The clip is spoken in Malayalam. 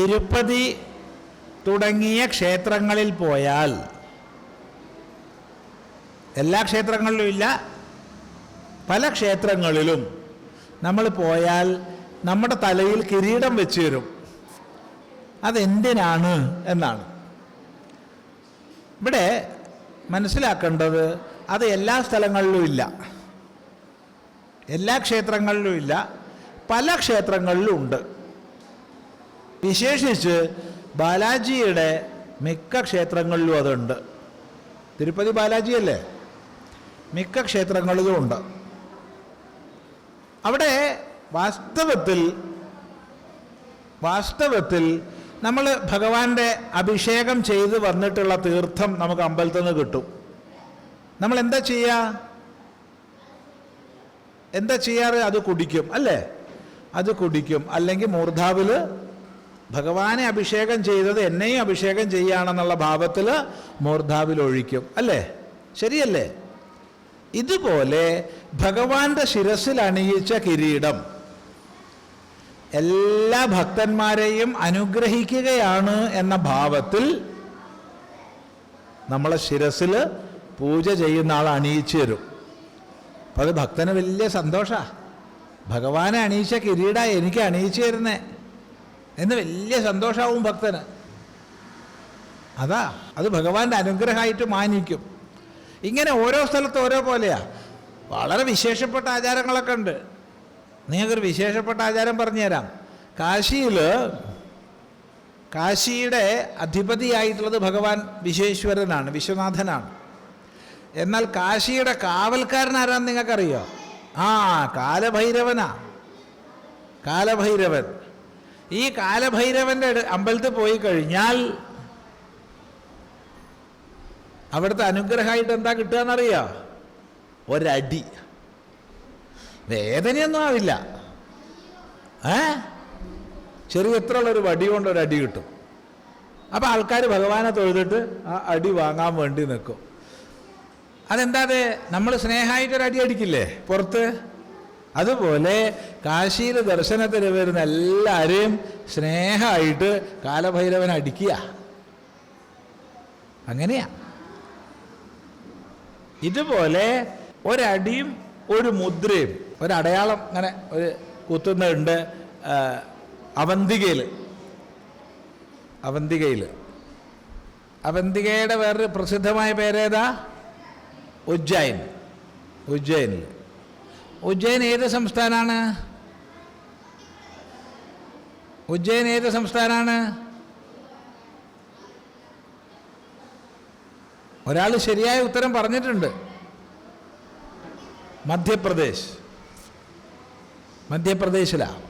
തിരുപ്പതി തുടങ്ങിയ ക്ഷേത്രങ്ങളിൽ പോയാൽ എല്ലാ ക്ഷേത്രങ്ങളിലും ഇല്ല പല ക്ഷേത്രങ്ങളിലും നമ്മൾ പോയാൽ നമ്മുടെ തലയിൽ കിരീടം വെച്ച് തരും. അതെന്തിനാണ് എന്നാണ്. ഇവിടെ മനസ്സിലാക്കേണ്ടത് അത് എല്ലാ സ്ഥലങ്ങളിലും ഇല്ല. എല്ലാ ക്ഷേത്രങ്ങളിലും ഇല്ല പല ക്ഷേത്രങ്ങളിലും ഉണ്ട്. വിശേഷിച്ച് ബാലാജിയുടെ മിക്ക ക്ഷേത്രങ്ങളിലും അതുണ്ട്. തിരുപ്പതി ബാലാജി അല്ലേ? മിക്ക ക്ഷേത്രങ്ങളിലും ഉണ്ട്. അവിടെ വാസ്തവത്തിൽ വാസ്തവത്തിൽ നമ്മൾ ഭഗവാന്റെ അഭിഷേകം ചെയ്ത് വന്നിട്ടുള്ള തീർത്ഥം നമുക്ക് അമ്പലത്തിൽ നിന്ന് കിട്ടും. നമ്മൾ എന്താ ചെയ്യുക എന്താ ചെയ്യാറ്? അത് കുടിക്കും അല്ലേ? അത് കുടിക്കും. അല്ലെങ്കിൽ മൂർധാവിൽ ഭഗവാനെ അഭിഷേകം ചെയ്തത് എന്നെയും അഭിഷേകം ചെയ്യുകയാണെന്നുള്ള ഭാവത്തിൽ മൂർധാവിൽ ഒഴിക്കും അല്ലേ? ശരിയല്ലേ? ഇതുപോലെ ഭഗവാന്റെ ശിരസിൽ അണിയിച്ച കിരീടം എല്ലാ ഭക്തന്മാരെയും അനുഗ്രഹിക്കുകയാണ് എന്ന ഭാവത്തിൽ നമ്മളെ ശിരസിൽ പൂജ ചെയ്യുന്ന ആൾ അണിയിച്ചു തരും. അപ്പം അത് ഭക്തന് വലിയ സന്തോഷമാണ് ഭഗവാനെ അണിയിച്ച കിരീട എനിക്ക് അണിയിച്ചു തരുന്നേ. എന്ന് വലിയ സന്തോഷമാവും ഭക്തന്. അതാ അത് ഭഗവാന്റെ അനുഗ്രഹമായിട്ട് മാനിക്കും. ഇങ്ങനെ ഓരോ സ്ഥലത്ത് ഓരോ പോലെയാ. വളരെ വിശേഷപ്പെട്ട ആചാരങ്ങളൊക്കെ ഉണ്ട്. നിങ്ങൾക്കൊരു വിശേഷപ്പെട്ട ആചാരം പറഞ്ഞുതരാം. കാശിയിൽ കാശിയുടെ അധിപതിയായിട്ടുള്ളത് ഭഗവാൻ വിശ്വേശ്വരനാണ് വിശ്വനാഥനാണ്. എന്നാൽ കാശിയുടെ കാവൽക്കാരൻ ആരാന്ന് നിങ്ങൾക്കറിയോ? ആ കാലഭൈരവനാ. കാലഭൈരവൻ. ഈ കാലഭൈരവന്റെ അമ്പലത്തിൽ പോയി കഴിഞ്ഞാൽ അവിടുത്തെ അനുഗ്രഹമായിട്ട് എന്താ കിട്ടുകയെന്നറിയോ? ഒരടി. വേദനയൊന്നും ആവില്ല. ഏ? ചെറിയ എത്ര ഉള്ളൊരു വടി കൊണ്ട് അടി കിട്ടും. അപ്പം ആൾക്കാർ ഭഗവാനെ തൊഴുതിട്ട് ആ അടി വാങ്ങാൻ വേണ്ടി നിൽക്കും. അതെന്താ നമ്മൾ സ്നേഹമായിട്ടൊരു അടി അടിക്കില്ലേ? പുറത്ത്? അതുപോലെ കാശിയിൽ ദർശനത്തിന് വരുന്ന എല്ലാവരെയും സ്നേഹമായിട്ട് കാലഭൈരവൻ അടിക്കുക. അങ്ങനെയാ. ഇതുപോലെ ഒരടിയും ഒരു മുദ്രയും ഒരടയാളം അങ്ങനെ ഒരു കുത്തുന്നുണ്ട് അവന്തികയിൽ അവന്തികയിൽ അവന്തികയുടെ വേറൊരു പ്രസിദ്ധമായ പേരേതാ ഉജ്ജൈൻ. ഉജ്ജൈനിൽ ഉജ്ജൈൻ ഏത് സംസ്ഥാനമാണ് ഉജ്ജയൻ ഏത് സംസ്ഥാനമാണ് ഒരാൾ ശരിയായ ഉത്തരം പറഞ്ഞിട്ടുണ്ട്. മധ്യപ്രദേശ്. മധ്യപ്രദേശിലാണ്